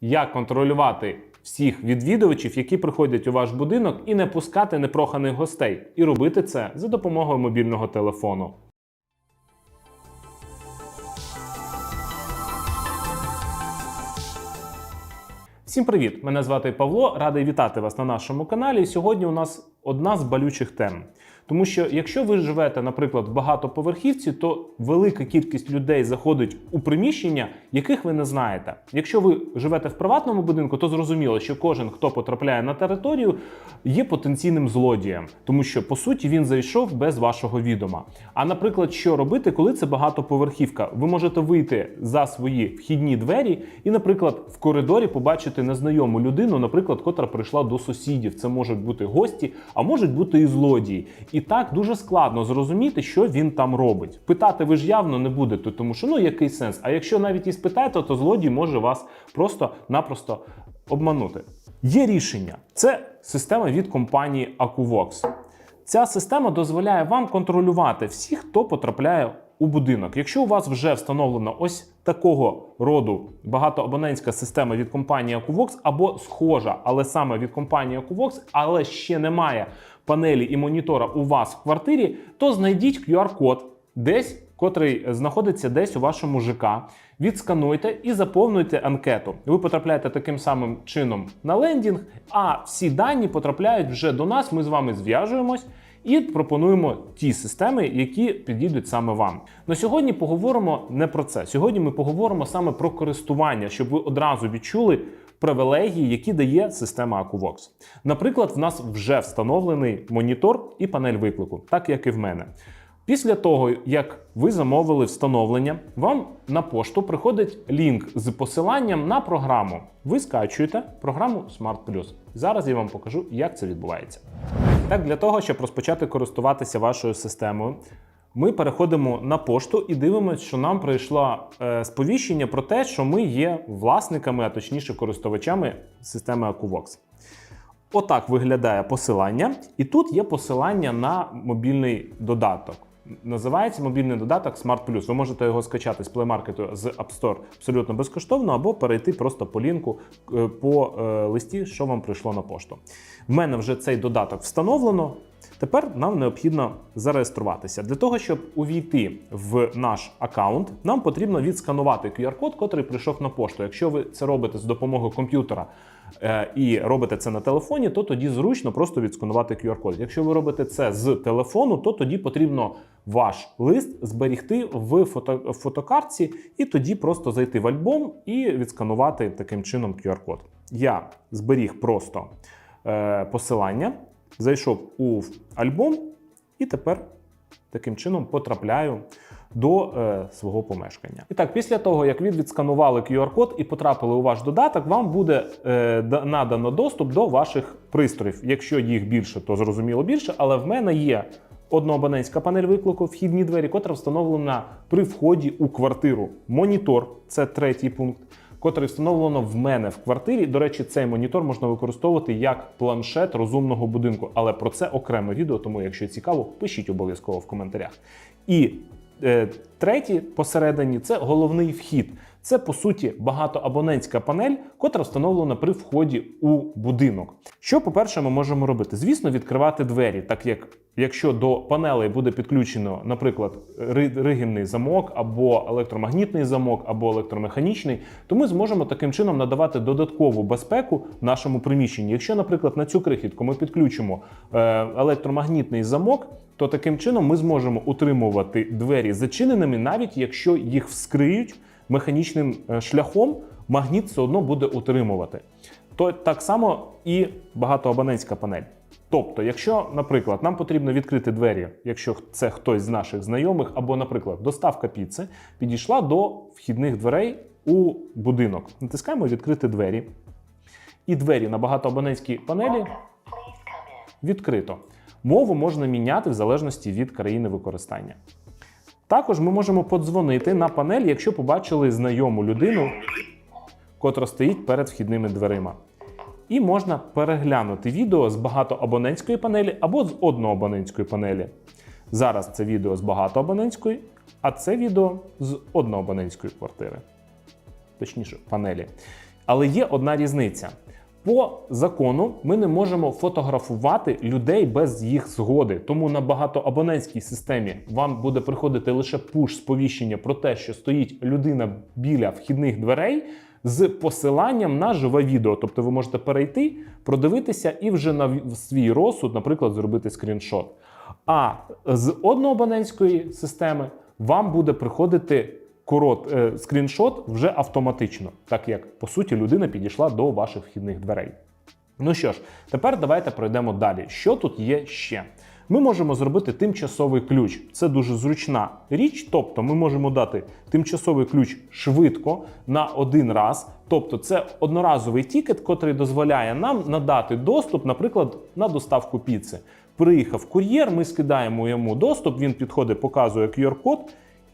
Як контролювати всіх відвідувачів, які приходять у ваш будинок, і не пускати непроханих гостей, і робити це за допомогою мобільного телефону. Всім привіт! Мене звати Павло. Радий вітати вас на нашому каналі. Сьогодні у нас одна з болючих тем. Тому що якщо ви живете, наприклад, в багатоповерхівці, то велика кількість людей заходить у приміщення, яких ви не знаєте. Якщо ви живете в приватному будинку, то зрозуміло, що кожен, хто потрапляє на територію, є потенційним злодієм, тому що по суті він зайшов без вашого відома. А наприклад, що робити, коли це багатоповерхівка? Ви можете вийти за свої вхідні двері і, наприклад, в коридорі побачити незнайому людину, наприклад, котра прийшла до сусідів. Це можуть бути гості, а можуть бути і злодії. І так дуже складно зрозуміти, що він там робить. Питати ви ж явно не будете, тому що ну який сенс. А якщо навіть і спитаєте, то злодій може вас просто-напросто обманути. Є рішення. Це система від компанії AcuVox. Ця система дозволяє вам контролювати всіх, хто потрапляє у будинок. Якщо у вас вже встановлена ось такого роду багатоабонентська система від компанії AcuVox або схожа, але саме від компанії AcuVox, але ще немає панелі і монітора у вас в квартирі, то знайдіть QR-код десь, котрий знаходиться десь у вашому ЖК. Відскануйте і заповнуйте анкету. Ви потрапляєте таким самим чином на лендінг, а всі дані потрапляють вже до нас. Ми з вами зв'яжуємось і пропонуємо ті системи, які підійдуть саме вам. На сьогодні поговоримо не про це. Сьогодні ми поговоримо саме про користування, щоб ви одразу відчули привілегії, які дає система AcuVox. Наприклад, в нас вже встановлений монітор і панель виклику, так як і в мене. Після того, як ви замовили встановлення, вам на пошту приходить лінк з посиланням на програму. Ви скачуєте програму Smart Plus. Зараз я вам покажу, як це відбувається. Так, для того, щоб розпочати користуватися вашою системою, ми переходимо на пошту і дивимося, що нам прийшло е, сповіщення про те, що ми є власниками, а точніше користувачами системи AcuVox. Отак виглядає посилання, і тут є посилання на мобільний додаток. Називається мобільний додаток Smart Plus. Ви можете його скачати з Play Market з App Store абсолютно безкоштовно, або перейти просто по лінку е, по е, листі, що вам прийшло на пошту. В мене вже цей додаток встановлено. Тепер нам необхідно зареєструватися. Для того, щоб увійти в наш аккаунт, нам потрібно відсканувати QR-код, котрий прийшов на пошту. Якщо ви це робите з допомогою комп'ютера е, і робите це на телефоні, то тоді зручно просто відсканувати QR-код. Якщо ви робите це з телефону, то тоді потрібно ваш лист зберігти в фото, фотокартці і тоді просто зайти в альбом і відсканувати таким чином QR-код. Я зберіг просто е, посилання, зайшов у альбом і тепер таким чином потрапляю до е, свого помешкання. І так, після того, як ви відсканували QR-код і потрапили у ваш додаток, вам буде е, надано доступ до ваших пристроїв. Якщо їх більше, то зрозуміло більше, але в мене є одноабонентська панель виклику, вхідні двері, котра встановлена при вході у квартиру. Монітор це третій пункт. Котрий встановлено в мене в квартирі. До речі, цей монітор можна використовувати як планшет розумного будинку, але про це окреме відео. Тому, якщо цікаво, пишіть обов'язково в коментарях. І е, третій посередині це головний вхід. Це по суті багатоабонентська панель, котра встановлена при вході у будинок. Що, по-перше, ми можемо робити? Звісно, відкривати двері, так як якщо до панелей буде підключено, наприклад, ри- замок, або електромагнітний замок, або електромеханічний, то ми зможемо таким чином надавати додаткову безпеку нашому приміщенні. Якщо, наприклад, на цю крихітку ми підключимо е, електромагнітний замок, то таким чином ми зможемо утримувати двері зачиненими, навіть якщо їх вскриють механічним е, шляхом, магніт все одно буде утримувати. То так само і багатоабонентська панель. Тобто, якщо, наприклад, нам потрібно відкрити двері, якщо це хтось з наших знайомих, або, наприклад, доставка піци підійшла до вхідних дверей у будинок. Натискаємо відкрити двері. І двері на багатоабонентській панелі відкрито. Мову можна міняти в залежності від країни використання. Також ми можемо подзвонити на панель, якщо побачили знайому людину, котра стоїть перед вхідними дверима. І можна переглянути відео з багатоабонентської панелі або з одноабонентської панелі. Зараз це відео з багатоабонентської, а це відео з одноабонентської квартири. Точніше, панелі. Але є одна різниця. По закону ми не можемо фотографувати людей без їх згоди. Тому на багатоабонентській системі вам буде приходити лише пуш сповіщення про те, що стоїть людина біля вхідних дверей з посиланням на живе відео. Тобто ви можете перейти, продивитися і вже на свій розсуд, наприклад, зробити скріншот. А з одноабонентської системи вам буде приходити корот, е, скріншот вже автоматично, так як по суті людина підійшла до ваших вхідних дверей. Ну що ж, тепер давайте пройдемо далі. Що тут є ще? Ми можемо зробити тимчасовий ключ. Це дуже зручна річ. Тобто, ми можемо дати тимчасовий ключ швидко на один раз. Тобто, це одноразовий тікет, котрий дозволяє нам надати доступ, наприклад, на доставку піци. Приїхав кур'єр, ми скидаємо йому доступ, він підходить, показує QR-код.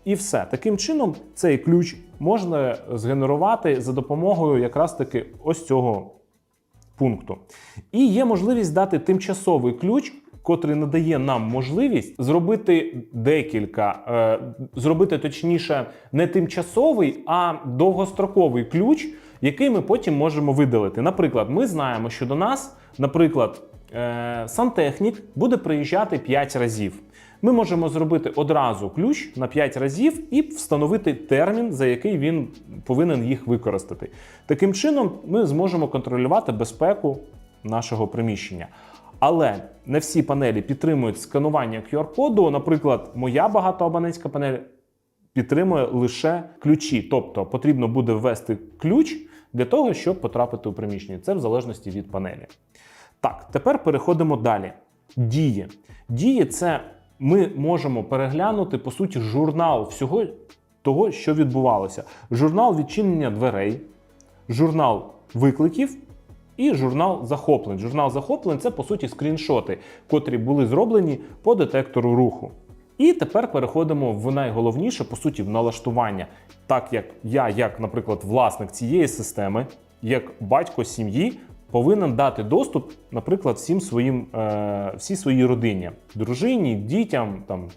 І все. Таким чином, цей ключ можна згенерувати за допомогою якраз таки ось цього пункту. І є можливість дати тимчасовий ключ, котрий надає нам можливість зробити декілька, е, зробити точніше не тимчасовий, а довгостроковий ключ, який ми потім можемо видалити. Наприклад, ми знаємо, що до нас, наприклад, е, сантехнік буде приїжджати 5 разів. Ми можемо зробити одразу ключ на 5 разів і встановити термін, за який він повинен їх використати. Таким чином, ми зможемо контролювати безпеку нашого приміщення. Але не всі панелі підтримують сканування QR-коду. Наприклад, моя багатоабонентська панель підтримує лише ключі, тобто потрібно буде ввести ключ для того, щоб потрапити у приміщення. Це в залежності від панелі. Так, тепер переходимо далі. Дії. Дії це ми можемо переглянути по суті журнал всього того, що відбувалося. Журнал відчинення дверей, журнал викликів і журнал захоплень. Журнал захоплень це по суті скріншоти, котрі були зроблені по детектору руху. І тепер переходимо в найголовніше, по суті, в налаштування. Так як я, як, наприклад, власник цієї системи, як батько сім'ї, повинен дати доступ, наприклад, всім своїм, е, всій своїй родині, дружині, дітям, там,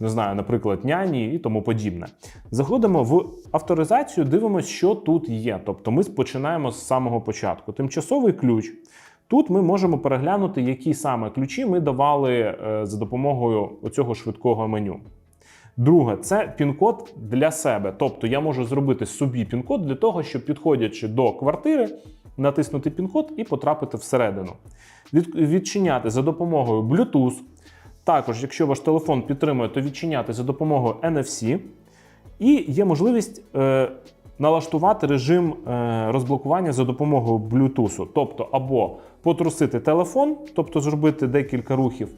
не знаю, наприклад, няні і тому подібне. Заходимо в авторизацію, дивимося, що тут є. Тобто ми починаємо з самого початку. Тимчасовий ключ. Тут ми можемо переглянути, які саме ключі ми давали е, за допомогою оцього швидкого меню. Друге, це пін-код для себе. Тобто я можу зробити собі пін-код для того, щоб підходячи до квартири, натиснути пін-код і потрапити всередину. Відчиняти за допомогою Bluetooth. Також, якщо ваш телефон підтримує, то відчиняти за допомогою NFC. І є можливість е, налаштувати режим е, розблокування за допомогою Bluetooth. Тобто, або потрусити телефон, тобто зробити декілька рухів,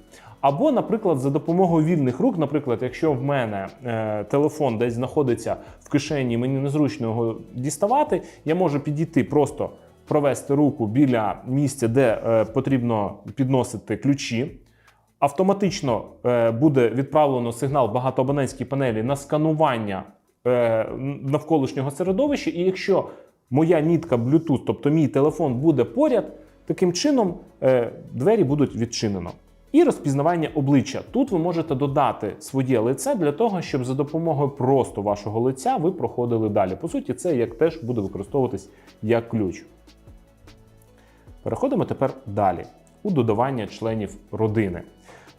або, наприклад, за допомогою вільних рук, наприклад, якщо в мене е, телефон десь знаходиться в кишені, мені незручно його діставати, я можу підійти просто провести руку біля місця, де е, потрібно підносити ключі. Автоматично е, буде відправлено сигнал багатоабонентській панелі на сканування е, навколишнього середовища. І якщо моя мітка Bluetooth, тобто мій телефон, буде поряд, таким чином двері будуть відчинено. І розпізнавання обличчя. Тут ви можете додати своє лице для того, щоб за допомогою просто вашого лиця ви проходили далі. По суті, це як теж буде використовуватись як ключ. Переходимо тепер далі у додавання членів родини.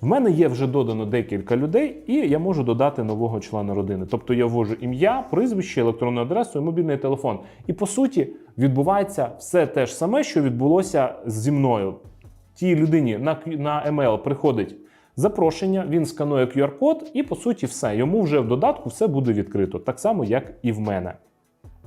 В мене є вже додано декілька людей, і я можу додати нового члена родини. Тобто я ввожу ім'я, прізвище, електронну адресу і мобільний телефон. І по суті відбувається все те ж саме, що відбулося зі мною. Тій людині на, на email приходить запрошення, він сканує QR-код, і по суті все. Йому вже в додатку все буде відкрито, так само, як і в мене.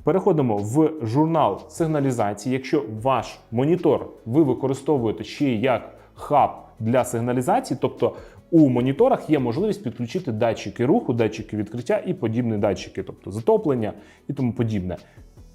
Переходимо в журнал сигналізації. Якщо ваш монітор ви використовуєте ще як хаб для сигналізації, тобто у моніторах є можливість підключити датчики руху, датчики відкриття і подібні датчики, тобто затоплення і тому подібне.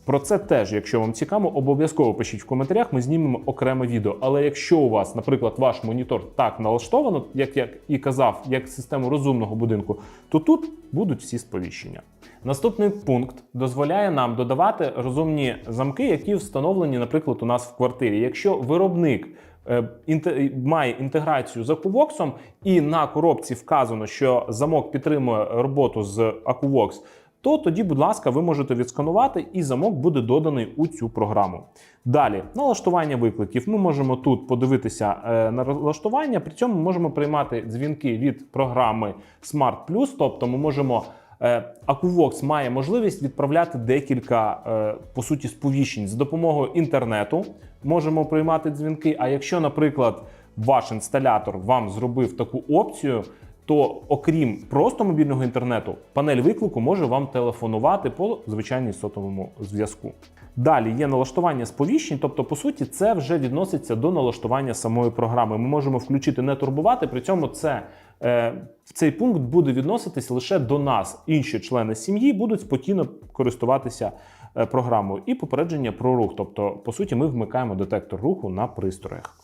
Про це теж, якщо вам цікаво, обов'язково пишіть в коментарях, ми знімемо окреме відео. Але якщо у вас, наприклад, ваш монітор так налаштовано, як я і казав, як систему розумного будинку, то тут будуть всі сповіщення. Наступний пункт дозволяє нам додавати розумні замки, які встановлені, наприклад, у нас в квартирі. Якщо виробник е, має інтеграцію з Акувоксом, і на коробці вказано, що замок підтримує роботу з Акувокс, то тоді, будь ласка, ви можете відсканувати і замок буде доданий у цю програму. Далі, налаштування викликів. Ми можемо тут подивитися е, на налаштування, при цьому ми можемо приймати дзвінки від програми Smart Plus, тобто ми можемо. Е, AcuVox має можливість відправляти декілька е, по суті сповіщень за допомогою інтернету. Можемо приймати дзвінки. А якщо, наприклад, ваш інсталятор вам зробив таку опцію, то окрім просто мобільного інтернету, панель виклику може вам телефонувати по звичайній сотовому зв'язку. Далі є налаштування сповіщень, тобто, по суті, це вже відноситься до налаштування самої програми. Ми можемо включити не турбувати, при цьому це. е, Цей пункт буде відноситись лише до нас. Інші члени сім'ї будуть спокійно користуватися е, програмою і попередження про рух. Тобто, по суті, ми вмикаємо детектор руху на пристроях.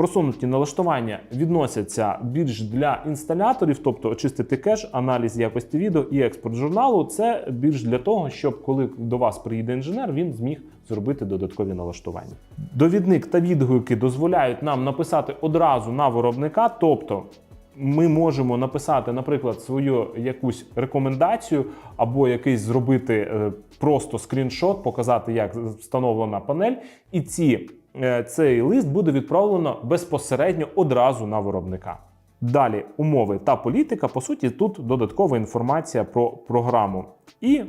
Просунуті налаштування відносяться більш для інсталяторів, тобто очистити кеш, аналіз якості відео і експорт журналу. Це більш для того, щоб коли до вас приїде інженер, він зміг зробити додаткові налаштування. Довідник та відгуки дозволяють нам написати одразу на виробника, тобто. Ми можемо написати, наприклад, свою якусь рекомендацію або якийсь зробити е, просто скріншот, показати, як встановлена панель, і ці цей лист буде відправлено безпосередньо одразу на виробника. Далі умови та політика. По суті, тут додаткова інформація про програму. І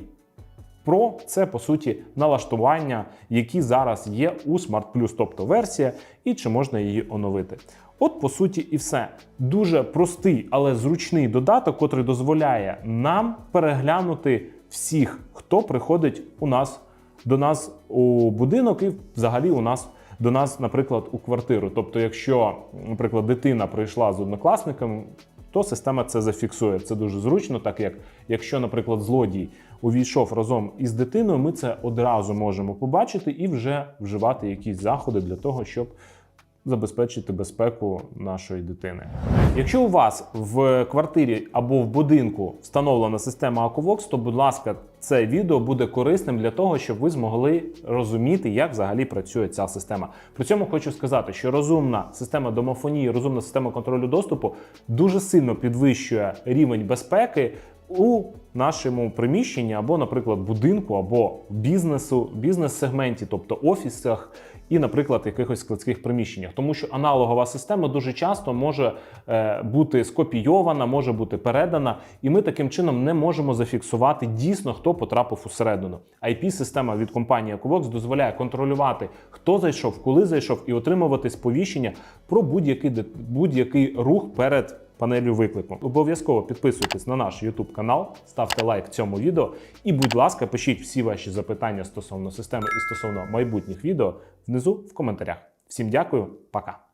про це по суті налаштування, які зараз є у Smart Plus, тобто версія, і чи можна її оновити. От, по суті, і все. Дуже простий, але зручний додаток, котрий дозволяє нам переглянути всіх, хто приходить у нас до нас у будинок і взагалі у нас. До нас, наприклад, у квартиру. Тобто, якщо, наприклад, дитина прийшла з однокласником, то система це зафіксує. Це дуже зручно, так як якщо, наприклад, злодій увійшов разом із дитиною, ми це одразу можемо побачити і вже вживати якісь заходи для того, щоб забезпечити безпеку нашої дитини. Якщо у вас в квартирі або в будинку встановлена система AcuVox, то, будь ласка, це відео буде корисним для того, щоб ви змогли розуміти, як взагалі працює ця система. При цьому хочу сказати, що розумна система домофонії, розумна система контролю доступу дуже сильно підвищує рівень безпеки у нашому приміщенні або, наприклад, будинку, або бізнесу, бізнес-сегменті, тобто офісах. І, наприклад, якихось складських приміщеннях, тому що аналогова система дуже часто може е, бути скопійована, може бути передана, і ми таким чином не можемо зафіксувати дійсно, хто потрапив усередину. IP-система від компанії Ecovox дозволяє контролювати, хто зайшов, коли зайшов, і отримувати сповіщення про будь-який будь-який рух перед панелю виклику. Обов'язково підписуйтесь на наш YouTube канал, ставте лайк цьому відео і, будь ласка, пишіть всі ваші запитання стосовно системи і стосовно майбутніх відео внизу в коментарях. Всім дякую, пока.